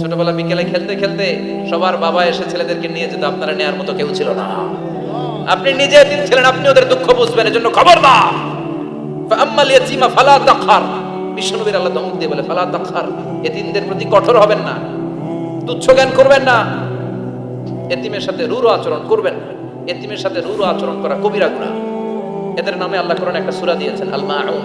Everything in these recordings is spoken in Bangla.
ছোটবেলা বিকেলে খেলতে খেলতে সবার বাবা এসে ছেলেদেরকে নিয়ে যেত, আপনারা নেয়ার মতো কেউ ছিল না। আপনি নিজে দিন ছিলেন, আপনি ওদের দুঃখ বুঝবেন এর জন্য খবর আম্মাল ইয়াতিমা ফালা তাখার। বিষ্ণুবীর আল্লাহ দমক দিয়ে বলে, ফালা তাখার, এতিমদের প্রতি কঠোর হবেন না। তুচ্ছ জ্ঞান করবেন না। এতিমের সাথে রুর আচরণ করবেন না। এতিমের সাথে রুরু আচরণ করা কবিরা গুণা এদের নামে আল্লাহ কোরআন একটা সুরা দিয়েছেন আল মাউন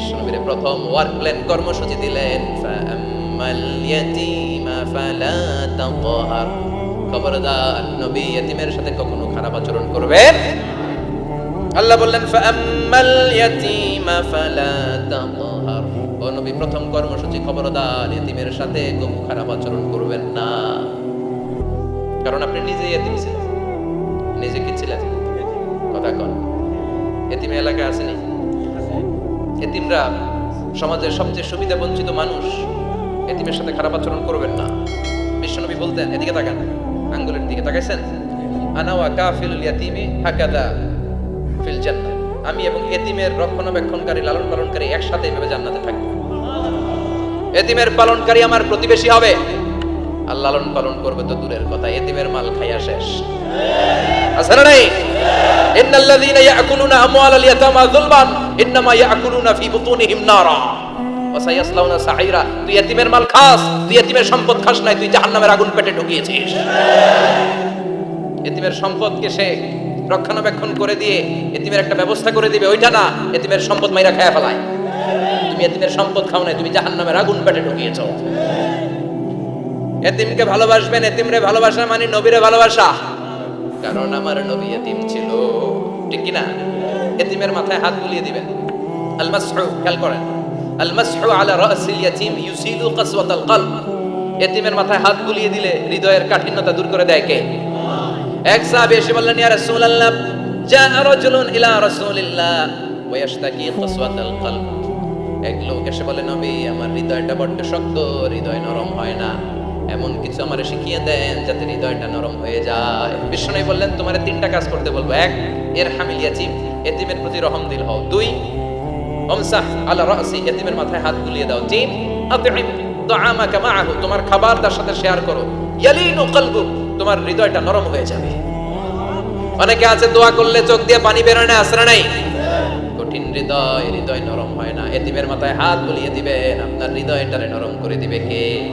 বিশ্বনবীর প্রথম ওয়ার্ক প্ল্যান কর্মসূচি দিলেন ইয়াতীমা খবরদার নবী এতিমের সাথে কখনো খারাপ আচরণ করবেন? আল্লাহ বললেন, ফাআম্মাল ইয়াতীমা ফালা তাকহার ও নবী, প্রথম কর্মসূচি খবরদার এতিমের সাথে খুব খারাপ আচরণ করবেন না। কারণ আপনি নিজেই এতিম ছিলেন। নিজে কি ছিলেন? কথা কন। এতিম এলাকায় আসেনি এতিমরা সমাজের সবচেয়ে সুবিধা বঞ্চিত মানুষ এতিমের সাথে খারাপ আচরণ করবেন না। বিশ্বনবী বলতেন, এদিকে তাকান। আঙ্গুলের দিকে তাকাইছেন। আনা ওয়া কাফিলুল ইয়াতিমি হাকাদা ফিল জান্নাহ। আমি এবং এতিমের রক্ষণাবেক্ষণকারী লালন পালনকারী একসাথে এভাবে জান্নাতে থাকব। এতিমের পালনকারী আমার প্রতিবেশী হবে। আর লালন পালন করবে তো দূরের কথা, এতিমের মাল খাইয়া শেষ। আছে না নাই? ইন্নাল্লাযীনা ইয়াকুলুনা আমওয়ালাল ইয়াতামা যুলমান। ইন্নামা ইয়াকুলুনা ফি বুতুনিহিম নারা। ওয়া সায়াসলাউনা সাঈরা। তুই এতিমের মাল খাস, তুই এতিমের সম্পদ খাস নাই, তুই জাহান্নামের আগুন পেটে ঢুকিয়েছিস। এতিমের সম্পদকে সে রক্ষণাবেক্ষণ করে দিয়ে এতিমের একটা ব্যবস্থা করে দিবে, ওইটা না, এতিমের সম্পদ মাইরা খায়া ফেলায়। তুমি এতিমের সম্পদ খাও নাই, তুমি জাহান্নামের আগুন পেটে ঢুকিয়েছ। এতিমকে ভালোবাসবেন, এতিমরে ভালোবাসা মানে নবীরে ভালোবাসা। কারণ আমার নবী এতিম ছিল। ঠিক কি না এতিমের মাথায় হাত বুলিয়ে দিবেন। আল মাসহু খেয়াল করেন। আল মাসহু আলা রাসিল ইয়াতিম কাসওয়াতাল কলব। এতিমের মাথায় হাত বুলিয়ে দিলে হৃদয়ের কাঠিন্যতা দূর করে দেয় কে? এক সাহাবী এসে বললেন, ইয়া রাসূলুল্লাহ জা রাজুলুন ইলা রাসূলিল্লাহ। ওয়া কাসওয়াতাল কলব। এক লোক এসে বলে, নবী, আমার হৃদয়টা বড্ড শক্ত, হৃদয় নরম হয় না। এমন কিছু আমার শিখিয়ে দেন যাতে হৃদয়টা নরম হয়ে যায়। বিষ্ণু বললেন, তোমার তিনটা কাজ করতে বলব। এক, এর হামিল ইয়াচিম, এতিমের প্রতি রহম দিল হও। দুই, অমসাহ আলা রাসি, এতিমের মাথায় হাত বুলিয়ে দাও। তিন, আতিম মাআহু, তোমার খাবার তার সাথে শেয়ার করো। ইয়ালিনু কলবু তোমার হৃদয়টা নরম হয়ে যাবে। অনেকে আছে, দোয়া করলে চোখ দিয়ে পানি বেরোয় না আসরা নাই? কঠিন হৃদয় হৃদয় নরম হয় না। এতিমের মাথায় হাত বুলিয়ে দিবেন, আপনার হৃদয়টারে নরম করে দিবে কে?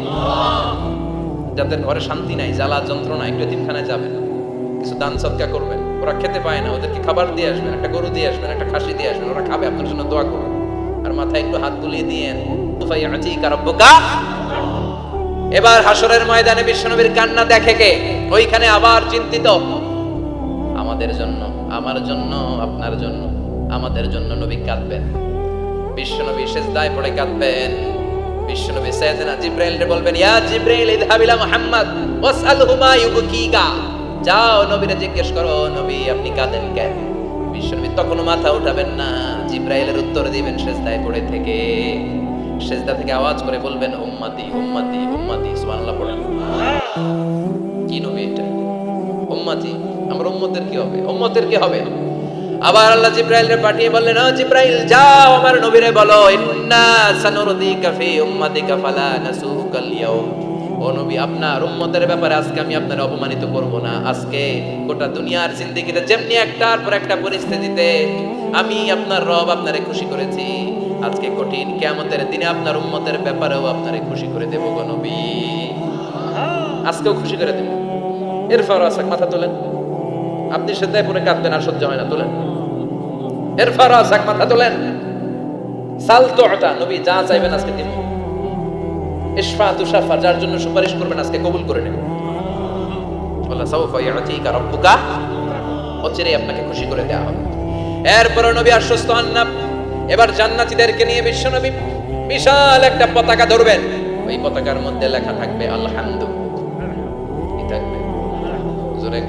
যাদের ঘরে শান্তি নাই, জ্বালা যন্ত্রণা একটু এতিমখানায় যাবেন কিছু দান সৎকা করবেন। ওরা খেতে পায় না, ওদেরকে খাবার দিয়ে আসবেন, একটা গরু দিয়ে আসবেন, একটা খাসি দিয়ে আসবেন, ওরা খাবে, আপনার জন্য দোয়া করবেন। আর মাথায় একটু হাত বুলিয়ে কারব্বকা? এবার হাসরের ময়দানে বিশ্বনবীর কান্না দেখে কে? ওইখানে আবার চিন্তিত। আমাদের জন্য, আমার জন্য, আপনার জন্য, আমাদের জন্য নবী কাঁদবেন। বিশ্বনবী শেষ দায় পড়ে কাঁদবেন। বিশ্বনবী সাইয়েদনা জিব্রাইলকে বলবেন, ইয়া জিব্রাইল, ইযহাব ইলা মুহাম্মদ, ওয়াসআলহু মা ইউবকিকা। যাও নবীরে জিজ্ঞেস করো নবী, আপনি কাঁদেন কেন? বিশ্বনবী তখনও মাথা উঠাবেন না, জিব্রাইলের উত্তর দিবেন সেজদায় পড়ে থেকে। সেজদা থেকে আওয়াজ করে বলবেন, উম্মতি উম্মতি উম্মতি, সুবহানাল্লাহ পড়েন। কি নবী এটা? উম্মতি, আমার উম্মতের কি হবে? উম্মতের কি হবে? আবার আল্লাহ জিব্রাইলকে পাঠিয়ে বললেন, ও জিব্রাইল, যাও আমার নবীরে বলো, ইন্না সানুরদিকা ফি উম্মাতিকা ফালা নাসুকাল ইয়াউম ও নবী, আপনার উম্মতের ব্যাপারে আজকে আমি আপনার অপমানিত করব না। আজকে গোটা দুনিয়ার জিন্দেগিতে যেমনি একটার পর একটা পরিস্থিতিতে আমি আপনার রব আপনারে খুশি করেছি। আজকে কঠিন কিয়ামতের দিনে আপনার উম্মতের ব্যাপারেও আপনারে খুশি করে দেব গো নবী। আজকেও খুশি করে দেব। এরপর আসাক মাথা তোলেন। আপনি সেটাই পরে কাঁদবেন আর সহ্য হয় না, তোলেন। এরপর আসাক মাথা তোলেন। সাল তো নবী যা চাইবেন আজকে ইশফা তুষাফা যার জন্য সুপারিশ করবেন আজকে কবুল করে নেবেন। আল্লাহ সাউফা অচিরেই আপনাকে খুশি করে দেওয়া হবে। এরপর নবী আশ্বস্ত হন না। এবার জান্নাতীদেরকে নিয়ে বিশ্বনবী বিশাল একটা পতাকা ধরবেন। ওই পতাকার মধ্যে লেখা থাকবে কি থাকবে? জোরে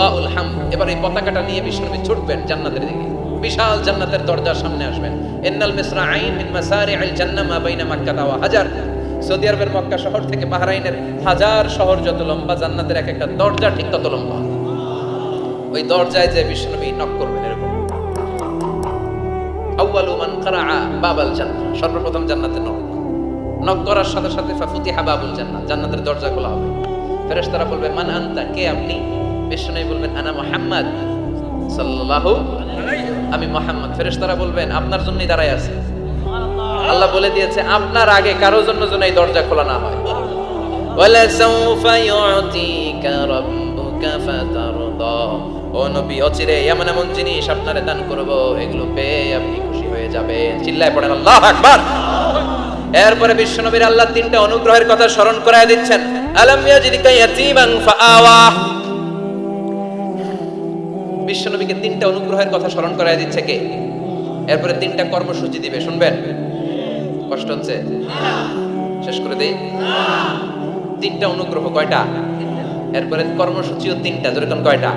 আলহামদুলিল্লাহ উলহাম এবার এই পতাকাটা নিয়ে বিশ্বনবী ছুটবেন জান্নাতের দিকে। বিশাল জান্নাতের দরজার সামনে আসবেন। ইন্নাল মিসরা আইন মিন মাসারি আল জান্নাহ বাইনা মাক্কা ওয়া হাজার সৌদি আরবের মক্কা শহর থেকে বাহরাইনের হাজার শহর যত লম্বা, জান্নাতের এক একটা দরজা ঠিক তত লম্বা। ওই দরজায় যে বিশ্বনবী নক করবেন এরকম। আউয়ালু মান কারাআ বাবাল জান্নাহ সর্বপ্রথম জান্নাতে নক নক করার সাথে সাথে ফাফুতিহা বাবুল জান্নাত। জান্নাতের দরজা খোলা হবে। ফেরেশতারা বলবে, মান আনতা? কে আপনি? বিশ্বনবী বলবেন, আনা মুহাম্মদ সাল্লাল্লাহু আমি মুহাম্মদ। ফেরেশতারা বলবেন, আপনার জন্যই দাঁড়ায় আছে। আল্লাহ বলে দিয়েছে, আপনার আগে কারও জন্য যেন এই দরজা খোলা না হয়। ও নবী, অচিরে এমন এমন জিনিস আপনারে দান করব, এগুলো পেয়ে আপনি খুশি হয়ে যাবেন। চিল্লায় পড়েন, আল্লাহু আকবার! এরপরে বিশ্বনবীর আল্লাহ তিনটা অনুগ্রহের কথা স্মরণ করায় দিচ্ছেন। আলাম ইয়াজিদিকা ইয়াতীমান ফাআওয়া। বিশ্বনবীকে তিনটা অনুগ্রহের কথা স্মরণ করায় দিচ্ছে কে? এরপরে তিনটা কর্মসূচি দিবে, শুনবেন? কষ্ট হচ্ছে? শেষ করে দেই। তিনটা অনুগ্রহ কয়টা? এরপরে কর্মসূচিও তিনটা যেরকম কয়টা?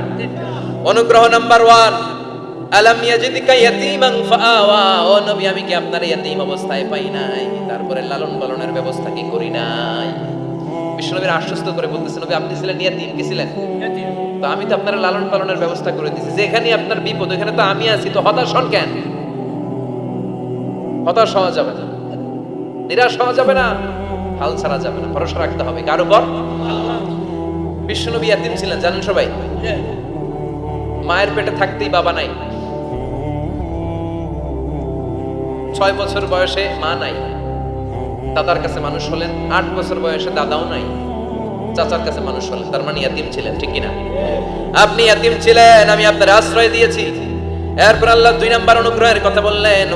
অনুগ্রহ নাম্বার ওয়ান, আলাম ইয়াজিদিকা ইয়াতীমান ফাআওয়া ও নবী, আমি কি আপনার ইয়াতীম অবস্থায় পাই নাই? তারপরে লালন পালনের ব্যবস্থা কি করি নাই? বিশ্বনবীর আশ্বস্ত করে বলতেছেন নবী, আপনি ছিলেন ইয়াতীম, কি ছিলেন? তো আমি তো আপনার লালন পালনের ব্যবস্থা করে দিয়েছি। যেখানে আপনার বিপদ, ওখানে তো আমি আছি, তো হতাশ হন কেন? হতাশ হওয়া যাবে না। নিরাশ হওয়া যাবে না, হাল ছাড়া যাবে না, ভরসা রাখতে হবে। কার উপর? বিশ্বনবী ইয়াতিম ছিলেন, জানেন সবাই? মায়ের পেটে থাকতেই বাবা নাই। ছয় বছর বয়সে মা নাই। দাদার কাছে মানুষ হলেন, আট বছর বয়সে দাদাও নাই। চাচার কাছে মানুষ হলেন। তার মানে ইয়াতিম ছিলেন, ঠিক কিনা? আপনি ইয়াতিম ছিলেন, আমি আপনার আশ্রয় দিয়েছি। এরপর আল্লাহ দুই নাম্বার অনুগ্রহের কথা বললেন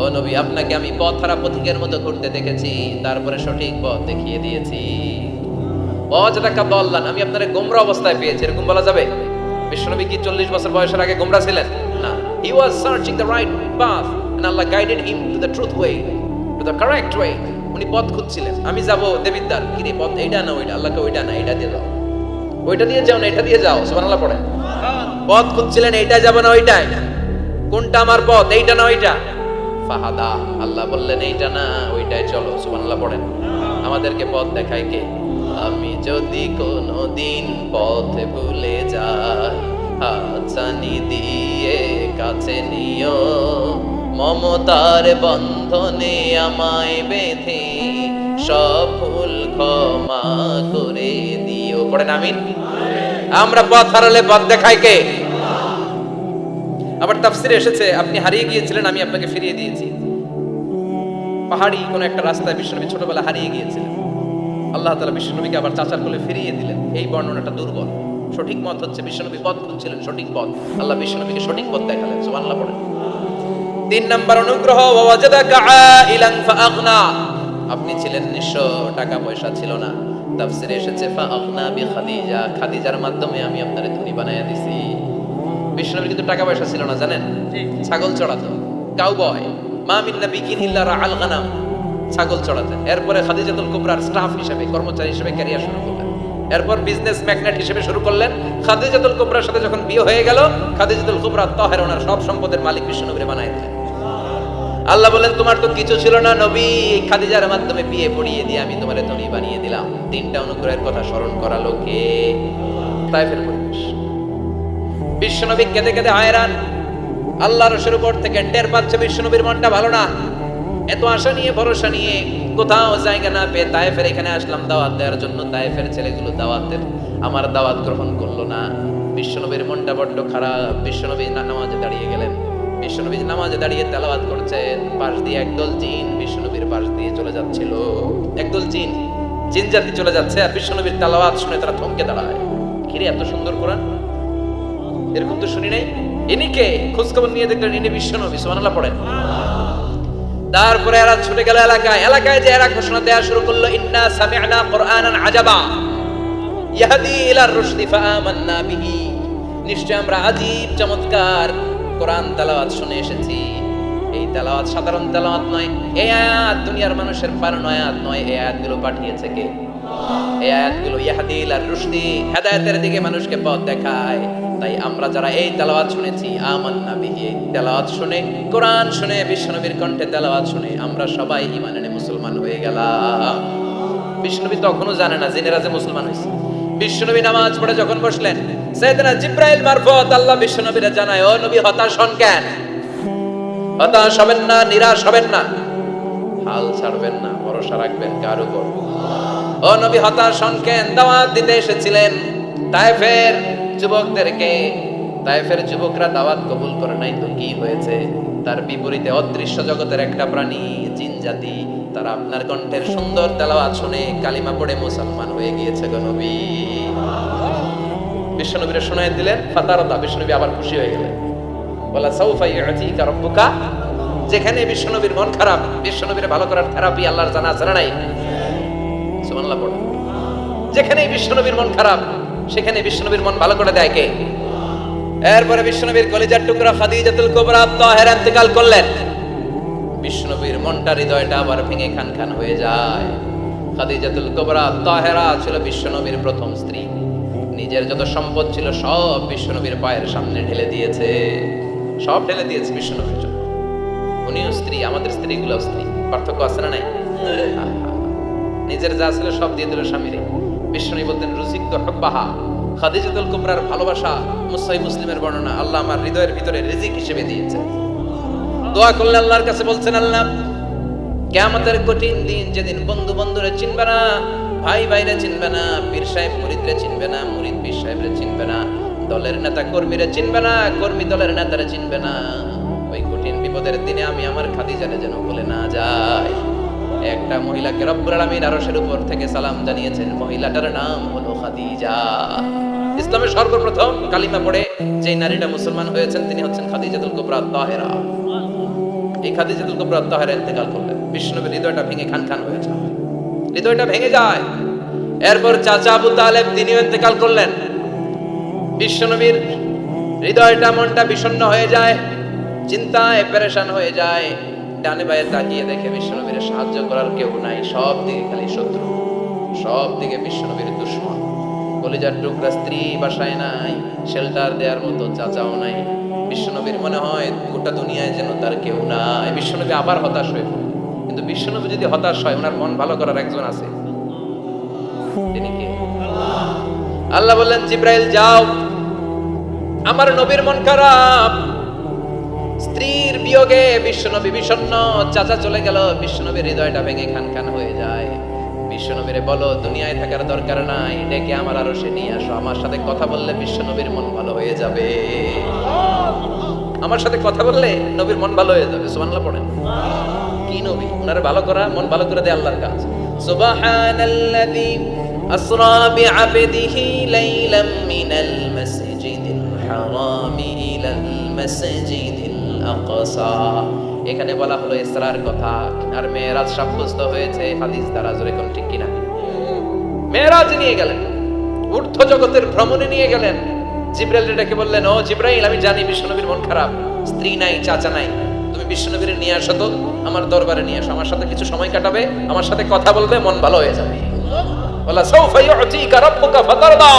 ও নবী, আপনাকে আমি পথ হারা পথিকের মতো ঘুরতে দেখেছি, তারপরে সঠিক পথ দেখিয়ে দিয়েছি। আমি আপনারে গোমরা অবস্থায় পেয়েছি, এরকম বলা যাবে? বিশ্বনবী কি চল্লিশ বছর বয়সের আগে গোমরা ছিলেন? না। He was searching the right path Allah guided him to the correct way উনি পথ খুঁজছিলেন। আমি যাব দেবিদ্দার কি রে পথ এইটা না ওইটা আল্লাহকে ওইটা না এটা দিয়ে দাও ওইটা দিয়ে যাও না এটা দিয়ে যাও? সুবহানাল্লাহ পড়েন। পথ খুঁজছিলেন এইটা যাব না ওইটাই কোনটা আমার পথ এইটা না ওইটা ফাহাদা, আল্লাহ বললেন এইটা না ওইটাই চলো, সুবহানাল্লাহ পড়েন। আমাদেরকে পথ দেখায় কে? আমি যদি কোনো দিন পথে ভুলে যাই, হাতছানি দিয়ে কাছে নিও। মমতার বন্ধনে আমায় বেঁধে সব ভুল ক্ষমা করে দিও। পড়েন, আমিন। আমরা পথ হারালে পথ দেখায় কে? আবার তাফসিরে এসেছে, আপনি হারিয়ে গিয়েছিলেন, আমি আপনাকে ফিরিয়ে দিয়েছি। পাহাড়ি কোন একটা রাস্তায় বিশ্বনবী ছোটবেলা হারিয়ে গিয়েছিলেন। আল্লাহ তালা বিশ্বনবীকে আবার চাচার কোলে ফিরিয়ে দিলেন। এই বর্ণনাটা দুর্বল। সঠিক মত হচ্ছে বিশ্বনবী পথ খুঁজছিলেন সঠিক পথ। আল্লাহ বিশ্বনবীকে সঠিক পথ দেখালেন। সুবহানাল্লাহ, পড়েন। তিন নাম্বার অনুগ্রহ আপনি ছিলেন নিঃস্ব টাকা পয়সা ছিল না। তাফসিরে এসেছে ফাআগনা বি খাদিজা খাদিজার মাধ্যমে আমি আপনারে ধনী বানায়া দিছি। বিশ্বনবীর কিন্তু টাকা পয়সা ছিল না জানেন? ছাগল চড়াতো। কাউবয় মা মিন নাবিয়িন ইল্লা রাআল গানাম। ছাগল চড়াতেন। এরপরে খাদিজাতুল কুবরার স্টাফ হিসেবে কর্মচারী হিসেবে ক্যারিয়ার শুরু করলেন। এরপর বিজনেস ম্যাগনেট হিসেবে শুরু করলেন। খাদিজাতুল কুবরার সাথে যখন বিয়ে হয়ে গেল খাদিজাতুল কুবরা তাহের ওনার সব সম্পদের মালিক বিশ্বনবীরে বানাই দিলেন। আল্লাহ বলেন, তোমার তো কিছু ছিল না নবী। খাদিজার মাধ্যমে বিয়ে পড়িয়ে দিয়ে আমি তোমারে ধনী বানিয়ে দিলাম। তিনটা অনুগ্রহের কথা স্মরণ করালো কে? তাইফের পরিবেশ। বিশ্বনবী কেঁদে কেঁদে হায়রান। আল্লাহর রসুর উপর থেকে টের পাচ্ছে বিশ্বনবীর মনটা ভালো না। এত আশা নিয়ে, ভরসা নিয়ে কোথাও জায়গা না পেয়ে তায়েফের এখানে আসলাম, দাওয়াত দেওয়ার জন্য তায়েফের ছেলেগুলো দাওয়াতের, আমার দাওয়াত গ্রহণ করল না। বিশ্বনবীর মনটা বড্ড খারাপ। বিশ্বনবী নামাজে দাঁড়িয়ে গেলেন। বিশ্বনবী নামাজে দাঁড়িয়ে তেলাওয়াত করছেন, পাশ দিয়ে একদল জিন বিশ্বনবীর পাশ দিয়ে চলে যাচ্ছিল। একদল জিন জিন জাতি চলে যাচ্ছে আর বিশ্বনবীর তেলাওয়াত শুনে তারা থমকে দাঁড়ায়। কিরে এত সুন্দর কোরআন? এরকম তো শুনি নাই? ইনি কে? খোঁজ খবর নিয়ে দেখলেন ইনি পড়েন। তারপরে এরা ছুটে গেল এলাকায়। এলাকায় যে এরা ঘোষণা দেওয়া শুরু করল, ইন্না সামি'না কুরআনান আজাবা। ইয়াহদি ইলার রুশদি বিহি। নিশ্চয় আমরা আজীব চমৎকার কোরআন তেলাওয়াত শুনে এসেছি। এই তেলাওয়াত সাধারণ তেলাওয়াত নয়, এই আয়াত দুনিয়ার মানুষের পারানো আয়াত নয়, এই আয়াতগুলো পাঠিয়েছে কে? এই আয়াতগুলো আর রুশদি দিকে মানুষকে পথ দেখায়। তাই আমরা যারা এই শুনেছি, আমান্না বিহি, এই তেলাওয়াত শুনে, কোরআন শুনে, বিশ্বনবীর কণ্ঠে তেলাওয়াত শুনে, আমরা সবাই এনে মুসলমান হয়ে গেলাম। বিশ্বনবী তখনও জানে না জেনেরা মুসলমান হয়েছে। বিশ্বনবী নামাজ পড়ে যখন বসলেন সাইয়েদনা জিব্রাইল মারফত আল্লাহ বিশ্বনবীরা জানায়, ও নবী, হতাশ হন কেন? হতাশ হবেন না, নিরাশ হবেন না। হাল ছাড়বেন না, ভরসা রাখবেন কার উপর? ও নবী, হতাশ হন কেন? দাওয়াত দিতে এসেছিলেন। যুবকদেরকে যুবকরা দাওয়াত কবুল করে নাই তো কি হয়েছে? তার বিপরীতে অদৃশ্য জগতের একটা প্রাণী, জিন জাতি, তারা আপনার কণ্ঠের সুন্দর তেলাওয়াত শুনে কালিমা পড়ে মুসলমান হয়ে গিয়েছে বিশ্বনবীরা শোনায় দিলেন ফাতারদা বিশ্বনবী আবার খুশি হয়ে গেলেন। বলা, সাউফা ইউতিকা রাব্বুকা? যেখানে বিশ্বনবীর মন খারাপ, বিশ্বনবীর ভালো করার থেরাপি আল্লাহর জানা আছে নাই? সুবহানাল্লাহ যেখানে বিশ্বনবীর মন খারাপ, সেখানে বিশ্বনবীর মন ভালো করে দেয় কে? এরপরে বিশ্বনবীর কলিজার টুকরা খাদিজাতুল কুবরা তাহেরা ইন্তেকাল করলেন। বিষ্ণবীর মনটা হৃদয়টা আবার ভেঙে খান খান হয়ে যায়। খাদিজাতুল কুবরা তাহেরা ছিল বিশ্বনবীর প্রথম স্ত্রী। নিজের যত সম্পদ ছিল সব বিশ্বনবীর পায়ের সামনে ঢেলে দিয়েছে। সব ঢেলে দিয়েছে বিশ্বনবীর জন্য। উনিও স্ত্রী, আমাদের স্ত্রীগুলো স্ত্রী। পার্থক্য আছে না নাই? নিজের যা ছিল সব দিয়ে দিল স্বামীরে। বিশ্বনবী বলতেন, রুজিক তো হব্বাহা। খাদিজাতুল কুবরার ভালোবাসা মুসাই মুসলিমের বর্ণনা আল্লাহ আমার হৃদয়ের ভিতরে রিজিক হিসেবে দিয়েছে দোয়া করলে আল্লাহর কাছে বলছেন, আল্লাহ, কেয়ামতের কঠিন দিন যেদিন বন্ধু বন্ধুরা চিনবে না ভাই ভাইরে চিনবে না, পীর সাহেব মুরিদরে চিনবে না, মুরিদ পীর সাহেবরে চিনবে না, দলের নেতা কর্মীরে চিনবে না, কর্মী দলের নেতারে চিনবে না। ওই কঠিন বিপদের দিনে আমি আমার খাদিজারে যেন বলে না যাই। একটা মহিলাকে রব্বুল আলামিন আরশের উপর থেকে সালাম জানিয়েছেন, মহিলাটার নাম হলো খাদিজা। ইসলামের সর্বপ্রথম কালিমা পড়ে যে নারীটা মুসলমান হয়েছেন, তিনি হচ্ছেন খাদিজাতুল কুবরা তাহেরা এই খাদিজাতুল কুবরা তাহেরা ইন্তেকাল করলেন। বিষ্ণুবীর হৃদয়টা ভেঙে খান খান হয়ে যায় হৃদয়টা ভেঙে যায়। এরপর চাচা আবু তালেব তিনিও ইন্তেকাল করলেন। বিশ্বনবীর হৃদয়টা, মনটা বিষণ্ণ হয়ে যায়, চিন্তায় পেরেশান হয়ে যায়। ডানে বায়ে তাকিয়ে দেখে বিশ্বনবীর সাহায্য করার কেউ নাই সব দিকে খালি শত্রু সব দিকে বিশ্বনবীর দুশ্মন। কলিজার টুকরা স্ত্রী বাসায় নাই, শেল্টার দেওয়ার মতো চাচাও নাই। বিশ্বনবীর মনে হয় গোটা দুনিয়ায় যেন তার কেউ নাই। বিশ্বনবী আবার হতাশ হয়ে পড়ে। কিন্তু বিশ্বনবী যদি হতাশ হয়, ওনার মন ভালো করার একজন আছে। আল্লাহ বললেন, জিব্রাইল, যাও। আমার নবীর মন খারাপ। স্ত্রীর বিয়োগে বিশ্বনবী বিষণ্ণ। চাচা চলে গেল। বিশ্বনবীর হৃদয়টা ভেঙে খান খান হয়ে যায়। বিশ্বনবীরে বলো, দুনিয়ায় থাকার দরকার নাই। ডেকে আমার আরও সে নিয়ে আসো। আমার সাথে কথা বললে বিশ্বনবীর মন ভালো হয়ে যাবে। আমার সাথে কথা বললে নবীর মন ভালো হয়ে যাবে। সুবহানাল্লাহ, পড়েন। কি নবী? ওনারে ভালো করা, মন ভালো করে দেয় আল্লাহর কাজ। আসরা বিআবদিহি লাইলাম মিনাল মাসজিদিল ইলাল মাসজিদিল আকসা। এখানে বলা হলো ইসরার কথা আর মেয়েরাজ সাব্যস্ত হয়েছে হাদিস দ্বারা জোরে ঠিক কিনা? মেয়েরাজ নিয়ে গেলেন ঊর্ধ্ব জগতের ভ্রমণে নিয়ে গেলেন। জিব্রাইল ডেকে বললেন, ও জিব্রাইল, আমি জানি বিশ্বনবীর মন খারাপ, স্ত্রী নাই, চাচা নাই। বিশ্বনবীর নিয়ে আসো তো, আমার দরবারে নিয়ে আসো, আমার সাথে কিছু সময় কাটাবে, আমার সাথে কথা বলবে, মন ভালো হয়ে যাবে। বলা, সৌফা ইউতিকা রাব্বুকা ফাতারদা।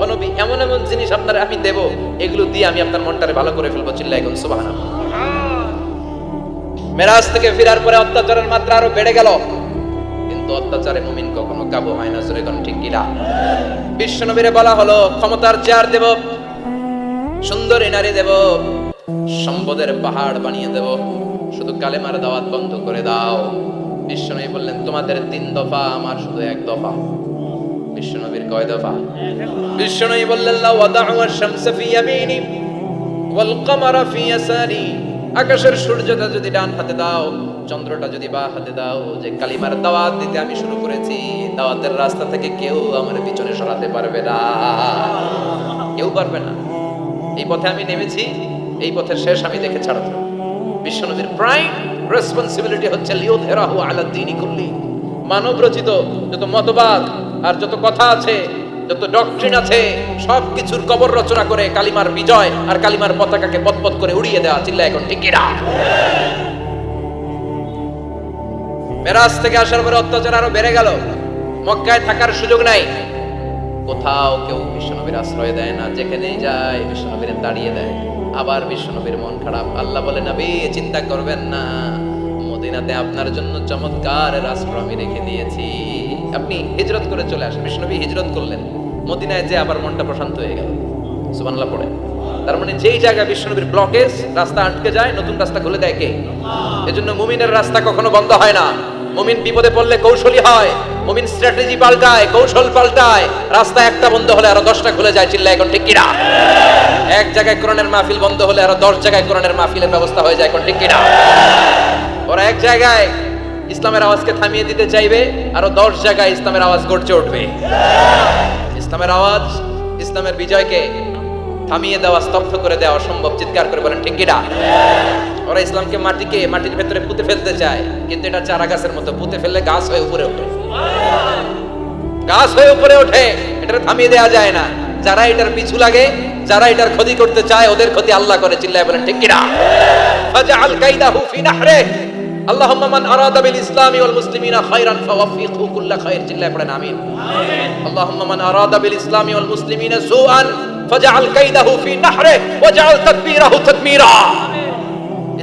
ও নবী, এমন এমন জিনিস আপনার আমি দেব, এগুলো দিয়ে আমি আপনার মনটারে ভালো করে ফেলব চিল্লাই কোন সুবহানাল্লাহ। মেরাজ থেকে ফেরার পরে অত্যাচারের মাত্রা আরও বেড়ে গেল। কিন্তু অত্যাচারে মুমিন কখনো কাবু হয় না, জোরে ঠিক কিনা বিশ্বনবীরে বলা হলো, ক্ষমতার চেয়ার দেব, সুন্দরী নারী দেব সম্পদের পাহাড় বানিয়ে দেব। শুধু কালেমার দাওয়াত বন্ধ করে দাও। বিশ্বনবী বললেন, তোমাদের তিন দফা, আমার শুধু এক দফা। বিশ্বনবীর কয় দফা? বিশ্বনবী বললেন ওয়াদাউ ফি ইয়ামিনি ওয়াল ফি ইয়াসারি। আকাশের সূর্যটা যদি ডান হাতে দাও, চন্দ্রটা যদি বা হাতে দাও, যে কালিমার দাওয়াত দিতে আমি শুরু করেছি, দাওয়াতের রাস্তা থেকে কেউ আমার পিছনে সরাতে পারবে না। কেউ পারবে না। এই পথে আমি নেমেছি। এই পথের শেষ আমি দেখে ছাড়ব বিশ্বনবীর প্রাইম রেসপন্সিবিলিটি হচ্ছে লিওধেরাহু আলা দ্বীনি কুল্লি। মানব রচিত যত মতবাদ আর যত কথা আছে, যত ডক্ট্রিন আছে সব কিছুর কবর রচনা করে কালিমার বিজয় আর কালিমার পতাকাকে পথপথ করে উড়িয়ে দেওয়া, চিল্লা এখন, ঠিক কিনা? মেরাজ থেকে আসার পরে অত্যাচার আরও বেড়ে গেল। মক্কায় থাকার সুযোগ নাই। কোথাও কেউ বিশ্বনবীর আশ্রয় দেয় না, যেখানেই যায় বিশ্বনবীর দাঁড়িয়ে দেয়। আবার বিশ্বনবীর মন খারাপ। আল্লাহ বলে, নবী, চিন্তা করবেন না। মদিনাতে আপনার জন্য চমৎকার রাষ্ট্র আমি রেখে দিয়েছি। আপনি হিজরত করে চলে আসেন। বিশ্বনবী হিজরত করলেন। মদিনায় যে আবার মনটা প্রশান্ত হয়ে গেল। সুবহানাল্লাহ পড়ে। তার মানে যেই জায়গায় বিশ্বনবীর ব্লকেজ রাস্তা আটকে যায়, নতুন রাস্তা খুলে দেয় কে? এজন্য মুমিনের রাস্তা কখনো বন্ধ হয় না। মুমিন বিপদে পড়লে কৌশলী হয়। মুমিন স্ট্র্যাটেজি পাল্টায়, কৌশল পাল্টায়। রাস্তা একটা বন্ধ হলে আরও দশটা খুলে যায় চিল্লা এখন ঠিক কিনা? এক জায়গায় কোরআনের মাহফিল বন্ধ হলে আরও দশ জায়গায় কোরআনের মাহফিলের ব্যবস্থা হয়ে যায়, এখন ঠিক কিনা? ওরা এক জায়গায় ইসলামের আওয়াজকে থামিয়ে দিতে চাইবে, আরও দশ জায়গায় ইসলামের আওয়াজ গড়ছে উঠবে। ইসলামের আওয়াজ, ইসলামের বিজয়কে থামিয়ে দেওয়া, স্তব্ধ করে দেওয়া অসম্ভব, চিৎকার করে বলেন, ঠিক কিনা? ওরা ইসলামকে মাটিকে, মাটির ভেতরে পুঁতে ফেলতে চায়, কিন্তু এটা চারা গাছের মতো, পুঁতে ফেললে গাছ হয়ে উপরে ওঠে। গাছ হয়ে উপরে ওঠে এটা থামিয়ে দেওয়া যায় না। যারা এটার পিছু লাগে, যারা এটার ক্ষতি করতে চায়, ওদের ক্ষতি আল্লাহ করে, চিল্লায় বলেন, ঠিক কিনা? ফাজআল কাইদাহু ফি নাহরে ওয়াল মুসলিমিনা খায়রান ফাওয়াফিকহু কুল্লা খায়র। চিল্লায় পড়েন, আমিন। আল্লাহুম্মা মান আরাদা বিল ইসলামি ওয়াল মুসলিমিনা সুআন ফাজআল কাইদাহু ফি নাহরে ওয়াজআল তাদবীরাহু তাদমীরা।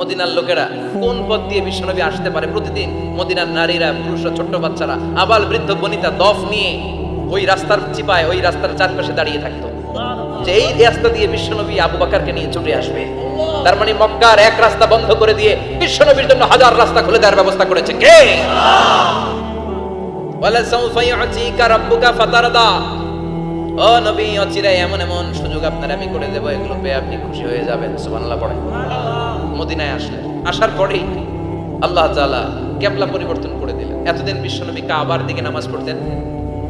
মদিনার লোকেরা কোন পথ দিয়ে বিশ্বনবী আসতে পারে প্রতিদিন? মদিনার নারীরা, পুরুষরা, ছোট্ট বাচ্চারা, আবাল বৃদ্ধ বনিতা দফ নিয়ে ওই রাস্তার চিপায়, ওই রাস্তার চারপাশে দাঁড়িয়ে থাকতো। যে এই রাস্তা দিয়ে বিশ্বনবী আবু বাকারকে নিয়ে ছুটে আসবে, তার মানে মক্কার এক রাস্তা বন্ধ করে দিয়ে বিশ্বনবীর জন্য হাজার রাস্তা খুলে দেওয়ার ব্যবস্থা করেছে কে? ও নবী অচিরে এমন এমন সুযোগ আপনার আমি করে দেব এগুলো পেয়ে আপনি খুশি হয়ে যাবেন, সুবহানাল্লাহ পড়ে মদিনায় আসলেন আসার পরেই আল্লাহ তাআলা কেবলা পরিবর্তন করে দিলেন। এতদিন বিশ্বনবী কাবার দিকে নামাজ পড়তেন।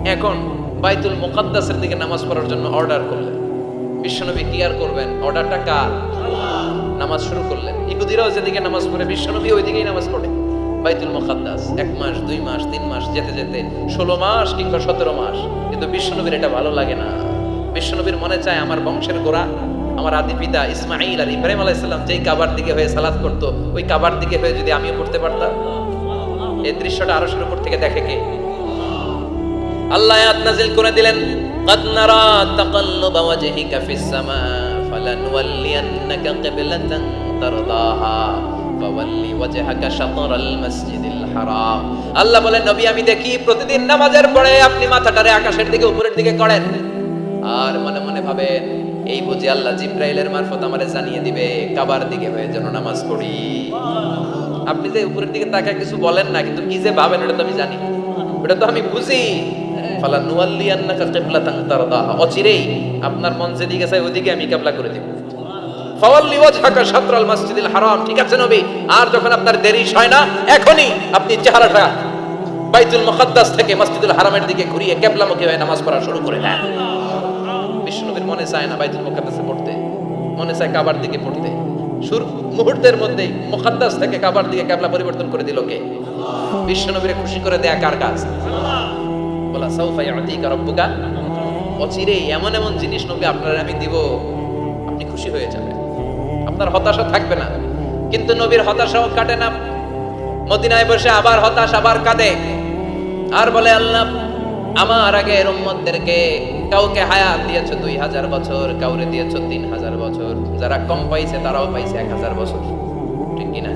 এখন বাইতুল মুকাদ্দাসের দিকে নামাজ পড়ার জন্য অর্ডার করলেন। বিশ্বনবী কি আর করবেন? অর্ডারটা কার? নামাজ শুরু করলেন। ইহুদিরাও যেদিকে নামাজ পড়ে, বিশ্বনবী ওই দিকেই নামাজ পড়ে। বাইতুল মুকাদ্দাস এক মাস, দুই মাস, তিন মাস, যেতে যেতে ষোলো মাস কিংবা সতেরো মাস। কিন্তু বিশ্বনবীর এটা ভালো লাগে না। বিশ্বনবীর মনে চায় আমার বংশের গোড়া আমার আদি পিতা ইসমাইল আর ইব্রাহিম আলাইসাল্লাম যেই কাবার দিকে হয়ে সালাত করতো ওই কাবার দিকে হয়ে যদি আমিও পড়তে পারতাম এই দৃশ্যটা আরো উপর থেকে দেখে কে আল্লাহ আয়াত নাজিল করে দিলেন قد نرى تقلب وجهك في السماء فلنولينك قبلة ترضاها فولي وجهك شطر المسجد الحرام আল্লাহ বলেন নবী আমি দেখি প্রতিদিন নামাজের পরে আপনি মাথাটারে আকাশের দিকে উপরের দিকে করেন আর মনে মনে ভাবেন এই বুঝি আল্লাহ জিব্রাইলের মারফত আমারে জানিয়ে দিবে, কাবার দিকে হয়ে যেন নামাজ পড়ি। আপনি যে উপরের দিকে তাকায় কিছু বলেন না, কিন্তু কি যে ভাবেন, ওটা তো আমি জানি। ওটা তো আমি বুঝি। ফালা তারদাহা। অচিরেই আপনার মন চাই আমি কিবলা করে দেব। ফাওয়াল্লি ওয়াজহাকা শাতরাল মাসজিদিল হারাম। ঠিক আছে নবী, আর যখন আপনার দেরি হয় না এখনি আপনি চেহারাটা বাইতুল মুকাদ্দাস থেকে মসজিদুল হারামের দিকে ঘুরিয়ে কিবলামুখী হয়ে নামাজ পড়া শুরু করে দেন। বিষ্ণুনবীর মনে চায় না বাইতুল মুকাদ্দাসে পড়তে। মনে চায় কাবার দিকে পড়তে। শুরু মুহূর্তের মধ্যেই মুকাদ্দাস থেকে কাবার দিকে কিবলা পরিবর্তন করে দিল কে? বিশ্বনবীরে খুশি করে দেয়া কার কাজ? বলা, সাউফা ইয়াতিকা রাব্বুকা। অচিরেই এমন এমন জিনিস নবী আপনার আমি দিব, আপনি খুশি হয়ে যাবেন। আপনার হতাশা থাকবে না। কিন্তু নবীর হতাশাও কাটে না। মদিনায় বসে আবার হতাশ, আবার কাঁদে। আর বলে, আল্লাহ আমার আগে উম্মতদেরকে কাউকে হায়াত দিয়েছ দুই হাজার বছর, কাউরে দিয়েছ তিন হাজার বছর। যারা কম পাইছে, তারাও পাইছে এক হাজার বছর। ঠিক কিনা?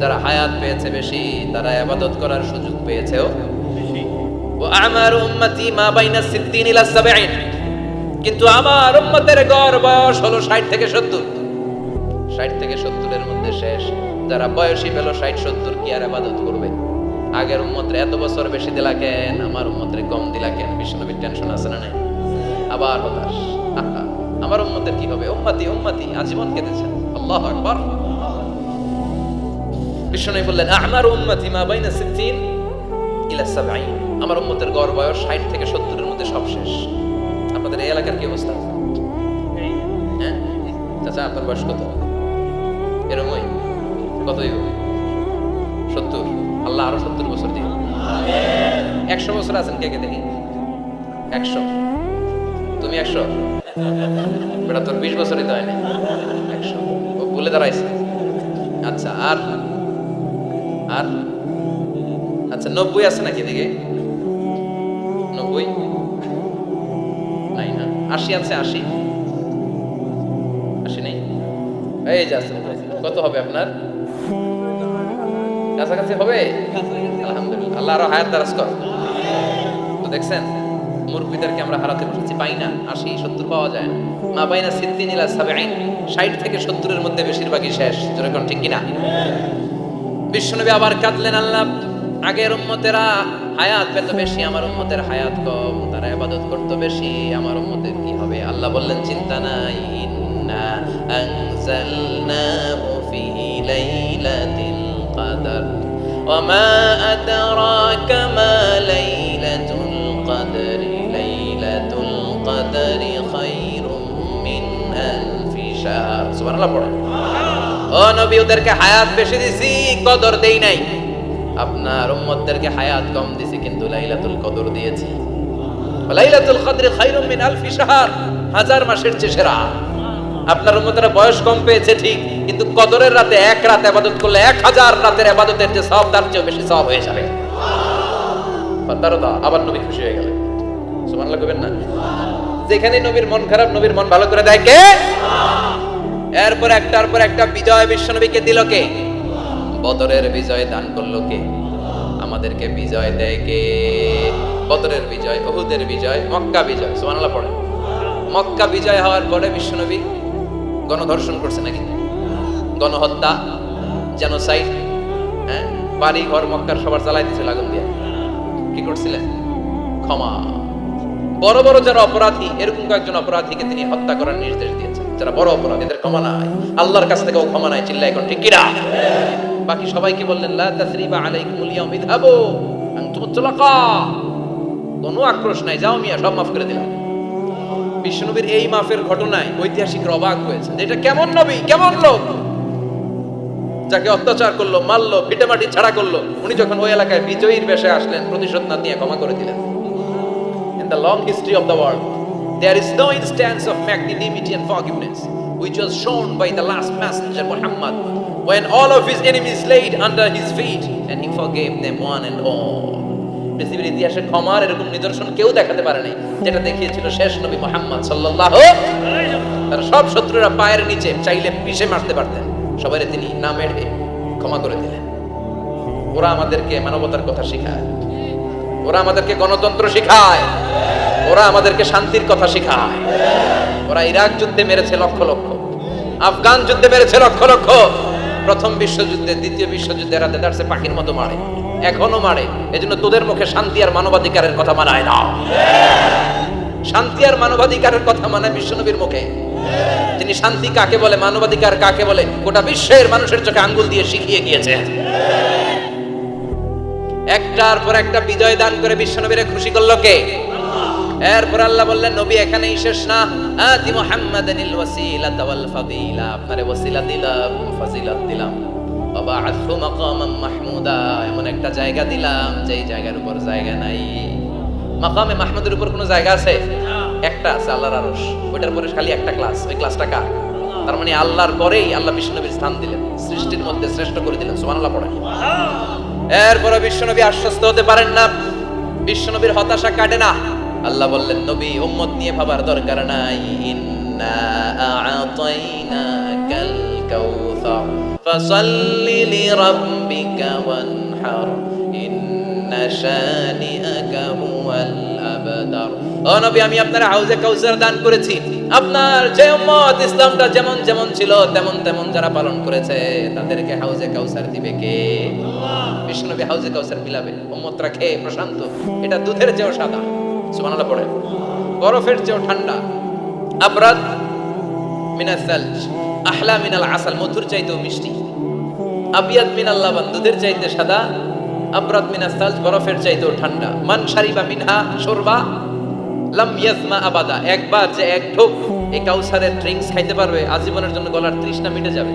যারা হায়াত পেয়েছে বেশি, তারা আবাদত করার সুযোগ পেয়েছেও। আমার উম্মতি মা বাইনা সিদ্দিন ইলা সাবঈন। কিন্তু আমার উম্মতের গড় বয়স হলো 60 থেকে 70 60 থেকে 70 এর মধ্যে শেষ। যারা বয়সী পেল 60 70 কি আর ইবাদত করবে? আগের উম্মতের এত বছর বেশি দিলা কেন? আমার উম্মতের কম দিলা কেন? বিষ্ণুবীর টেনশন আছে না নাই? আবার হতাশ। আমার উম্মতের কি হবে? উম্মতি উম্মতি। আজীবন কেঁদেছেন আল্লাহ আকবার। বিষ্ণু বললেন, আমার উম্মতি মা সিদ্দিন ইলা আমার উম্মতের গড় বয়স 60 থেকে 70 এর মধ্যে সব শেষ। আপনাদের এই এলাকার কি অবস্থা? হ্যাঁ? চাচা, আপনার বয়স কত? এরকমই কতই সত্তর। আল্লাহ আরও সত্তর বছর দিন। একশো বছর আছেন কে কে দেখি? একশো। তুমি একশো? বেটা, তোর বিশ বছরই তো হয়নি একশো। ভুলে দাঁড়াইছে। আচ্ছা আর? আর? আচ্ছা নব্বই আছে নাকি দিকে নব্বই? নাই না। আশি আছে, আশি। আশি নেই। এই যে আছে কত হবে আপনার? কাছাকাছি হবে? আল্লাহ আরও হায়াত দারাজ কর। তো দেখছেন, মুরব্বীদেরকে আমরা হারাতে বসেছি, পাই না, আশি, সত্তর পাওয়া যায় মা পাই না সিদ্দিন ইলা সাবেঈন, ষাট থেকে সত্তরের মধ্যে বেশিরভাগই শেষ যেরকম ঠিক কিনা? বিশ্বনবী আবার কাঁদলেন, আল্লাহ, আগের উম্মতেরা হায়াত পেত বেশি, আমার উম্মতের হায়াত কম, তারা ইবাদত করতো বেশি, আমার উম্মতের কি হবে? আল্লাহ বললেন, চিন্তা নাই, ইন্না আনজালনাহু ফি কদর وما أدراك ما ليلة القدر ليلة القدر خير من ألف شهر سبحان الله পড়ো ও নবী ওদেরকে হায়াত বেশি দিছি কদর দেই নাই আপনার উম্মতদেরকে হায়াত কম দিছি কিন্তু লাইলাতুল কদর দিয়েছি লাইলাতুল কদর খায়রুম মিন আলফি শাহর হাজার মাসের চেয়ে সেরা আপনার উম্মতেরা বয়স কম পেয়েছে, ঠিক, কিন্তু কদরের রাতে এক রাত ইবাদত করলে এক হাজার রাতের ইবাদতের যে সওয়াব তার চেয়ে বেশি সওয়াব হয়ে যাবে। আবার নবী খুশি হয়ে সুবহানাল্লাহ কইবেন না? যেখানে নবীর মন খারাপ, নবীর মন ভালো করে দেয় কে? এরপর একটার পর একটা বিজয় বিশ্বনবীকে দিল কে? বদরের বিজয় দান করল কে? আমাদেরকে বিজয় দেয় কে? বদরের বিজয় ওহুদের বিজয়, মক্কা বিজয়, সুবহানাল্লাহ পড়ে মক্কা বিজয় হওয়ার পরে বিশ্বনবী গণধর্ষণ করছে নাকি? গণহত্যা জেনোসাইড হ্যাঁ? বাড়ি, ঘর, মক্কার সবার চালাই দিয়েছিল আগুন দিয়ে। কি করছিলেন ক্ষমা। বড় বড় যারা অপরাধী, এরকম কয়েকজন অপরাধীকে তিনি হত্যা করার নির্দেশ দিয়েছেন। যারা বড় অপরাধী, এদের ক্ষমা নাই। আল্লাহর কাছ থেকেও ক্ষমা নাই চিল্লা এখন ঠিক কিনা? বাকি সবাইকে বললেন, লা তাসরিবা আলাইকুমুল ইয়াউম, ইযহাবু আনতুম তুলাকা কোনো আক্রোশ নাই, যাও মিয়া, সব মাফ করে দিলাম। বিশ্বনবীর এই মাফের ঘটনায় ঐতিহাসিক অবাক হয়েছে এটা কেমন নবী কেমন লোক যাকে অত্যাচার করল মারলো ভিটেমাটি ছাড়া করল উনি যখন ওই এলাকায় বিজয়ীর বেশে আসলেন প্রতিশোধ না নিয়ে ক্ষমা করে দিলেন In the long history of the world, there is no instance of magnanimity and forgiveness which was shown by the last messenger Muhammad when all of his enemies laid under his feet and he forgave them one and all. পৃথিবীর ইতিহাসে ক্ষমার এরকম নিদর্শন কেউ দেখাতে পারে নাই, যেটা দেখিয়েছিল শেষ নবী মোহাম্মদ সাল্লাল্লাহু তারা সব শত্রুরা পায়ের নিচে চাইলে পিষে মারতে পারতেন। সবাই তিনি না মেরে ক্ষমা করে দিলেন। ওরা আমাদেরকে মানবতার কথা শেখায়। ওরা আমাদেরকে গণতন্ত্র শেখায়। ওরা আমাদেরকে শান্তির কথা শেখায়। ওরা ইরাক যুদ্ধে মেরেছে লক্ষ লক্ষ। আফগান যুদ্ধে মেরেছে লক্ষ লক্ষ। প্রথম বিশ্বযুদ্ধে, দ্বিতীয় বিশ্বযুদ্ধে এরা দেদারসে পাখির মতো মারে। এখনও মারে এজন্য তোদের মুখে শান্তি আর মানবাধিকারের কথা মানায় না। শান্তি আর মানবাধিকারের কথা মানায় বিশ্বনবীর মুখে। তিনি শান্তি কাকে বলে, মানবাধিকার কাকে বলে, গোটা বিশ্বের মানুষের চোখে আঙ্গুল দিয়ে শিখিয়ে গিয়েছে একটার পর একটা বিজয় দান করে বিশ্বনবীরে খুশি করল কে? এরপর আল্লাহ বললেন, নবী, এখানেই শেষ না। আতি মুহাম্মাদানিল ওয়াসিলাতা ওয়াল ফাদিলা। আপনারে ওয়াসিলা দিলাম, ফাজিলাত দিলাম। এমন একটা জায়গা দিলাম জায়গার উপর জায়গা নাই। মাকামে মাহমুদের উপর জায়গা আছে? একটা আছে, আল্লাহর আরশ। ওইটার পরে খালি একটা ক্লাস। ওই ক্লাসটা কার? তার মানে আল্লাহর পরেই আল্লাহ স্থান দিলেন। সৃষ্টির মধ্যে শ্রেষ্ঠ করে দিলেন, সুবহানাল্লাহ পড়েন। এরপরে বিশ্বনবী আশ্বস্ত হতে পারেন না। বিশ্বনবীর হতাশা কাটে না। আল্লাহ বললেন, নবী, উম্মত নিয়ে ভাবার দরকার নাই। ইন্না আ'তাইনাকাল ফাসাল্লি লিরাব্বিকা ওয়ানহার ইন্না শানিআকা হুয়াল আবদার ও নবী, আমি আপনার হাউজে কাউসার দান করেছি। আপনার যে উম্মত ইসলামটা যেমন যেমন ছিল, তেমন তেমন যারা পালন করেছে, তাদেরকে হাউজে কাউসার দিবে কে? বিষ্ণুনবী হাউজে কাউসার পিলাবে উম্মতরা খেয়ে প্রশান্ত। এটা দুধের চেয়েও সাদা। সুবহানাল্লাহ পড়ে বরফের চেয়েও ঠান্ডা। আবরাদ মিনাল সালজ। আহলা মিনাল আসাল, মধুর চাইতেও মিষ্টি। আবিয়াদ মিনাল লাবান দুধের চাইতে সাদা আব্রাত মিনাস সালজ বরফের চাইতেও ঠান্ডা। মান সারিবা মিনহা শোরবা, লাম আবাদা। একবার যে এক ঢোক এই কাউসারের ড্রিঙ্কস খাইতে পারবে, আজীবনের জন্য গলার তৃষ্ণা মিটে যাবে।